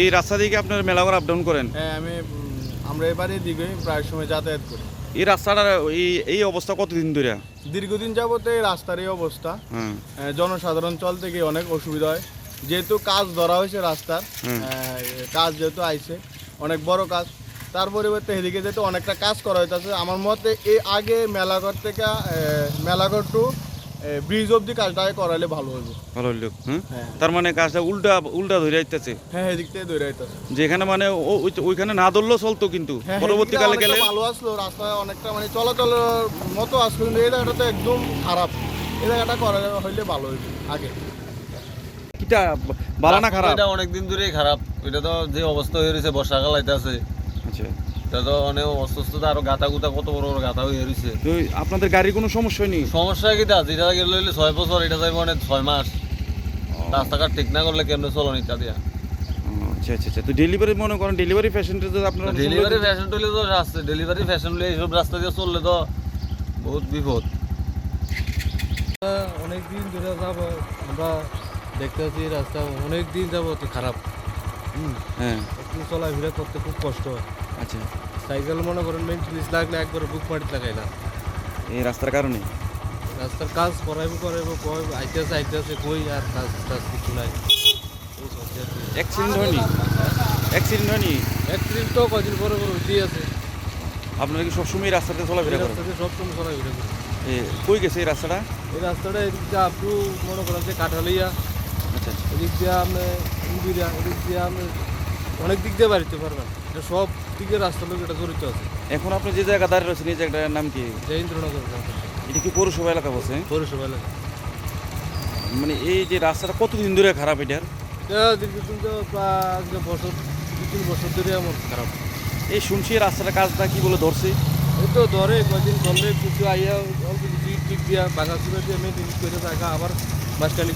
এই রাস্তা দিকে আপনার মেলাঘর আপ ডাউন করেন? হ্যাঁ আমি আমরা এবারে দিকে প্রায় সময় যাতায়াত করি। এই রাস্তাটার এই এই অবস্থা কতদিন ধরে? দীর্ঘদিন যাবতে এই রাস্তার এই অবস্থা। হ্যাঁ। জনসাধারণ চলতে গিয়ে অনেক অসুবিধা হয়। যেহেতু কাজ ধরা হয়েছে রাস্তার আহ, কাজ যেহেতু আইছে অনেক বড় কাজ। তার পরিবর্তে এদিকে যেহেতু অনেকটা কাজ করা হইতেছে আমার মতে এই আগে মেলাঘর থেকে মেলাঘর টু ব্রিজ অব্দি কাজটা করাইলে ভালো হইব। ভালো লোক হ্যাঁ হ্যাঁ। তার মানে কাজটা উল্টা উল্টা ধরে যাইতেছে হ্যাঁ এদিক থেকে দৌড়ে হইতেছে যেখানে মানে ওইখানে না ধরলেও চলতো কিন্তু? হ্যাঁ, পরবর্তীকালে গেলে অনেকটা ভালো আসলো রাস্তা অনেকটা মানে চলাচলের মতো আসলো কিন্তু এই জায়গাটা তো একদম খারাপ। এই জায়গাটা করা হইলে ভালো হইবে আগে। কিটা বালা না খারাপ? এটা অনেক দিন ধরেই খারাপ। এটা তো যে অবস্থা হয়ে রয়েছে বর্ষাকাল আইতাছে। আচ্ছা। এটা তো অনেক অসুস্থতা আরও গাতা গুতা কত বড় বড় গাতা হয়ে রয়েছে আপনাদের গাড়ির কোনো সমস্যা নেই? সমস্যা কি তা? যেটা গেলে হইলে ছয় বছর এটা যাইব মানে ছয় মাস। রাস্তাঘাট ঠিক না করলে কেমনে চলন ইত্যাদি দিয়া? আচ্ছা আচ্ছা আচ্ছা। তো ডেলিভারি মনে করেন ডেলিভারি পেশেন্টে তো আপনারা ডেলিভারি ফ্যাশন টুলে তো আসছে। ডেলিভারি ফ্যাশন টুলে এইসব রাস্তা দিয়ে চললে তো বহুত বিপদ। অনেক দিন ধরে যাব আমরা দেখতেছি রাস্তা অনেক দিন যাব তো খারাপ। হ্যাঁ। চলাফেরা করতে খুব কষ্ট হয়। আচ্ছা। সাইকেল মনে করেন মেনটেন্স লাগলে একবার বুক মাটিতে লাগাই না। এই রাস্তার কারণে? রাস্তার কাজ করাইব করাইব কই আইতেছে আইতেছে কই আর কাজ টাজ কিছু নাই। অ্যাক্সিডেন্ট হয়নি? অ্যাক্সিডেন্ট হয়নি? অ্যাক্সিডেন্ট তো কদিন পরে পরে উঠেই আছে। আপনারা কি সবসময় রাস্তাতে চলাফেরা করেন? রাস্তাতে সবসময় চলাফেরা করি। এ, কই গেছে এই রাস্তাটা? এই রাস্তাটা এদিক দিয়ে আপনি মনে করেন যে কাঠালিয়া। আচ্ছা। আচ্ছা এদিক দিয়ে আপনি ইন্দিরা এদিক দিয়ে আপনি অনেক দিক দিয়ে বাড়িতে পারবেন এটা সব দিকে রাস্তার লোক এটা জড়িত আছে। এখন আপনি যে জায়গা দাঁড়িয়ে রয়েছেন এই জায়গাটার নাম কি? যে এটা কি পৌরসভা এলাকা বলছে পৌরসভা এলাকা। মানে এই যে রাস্তাটা কতদিন ধরে খারাপ এটার? এটা দীর্ঘদিন তো আজকে বছর দু তিন বছর ধরে আমার খারাপ। এই শুনছি এই রাস্তাটার কাজটা কি বলে ধরছে? এই তো ধরে কদিন ধরলে কিছু আইয়া অল্প কিছু টিট দিয়া চুরা দিয়ে মেনটেন করে রাখা আবার মাঝখানে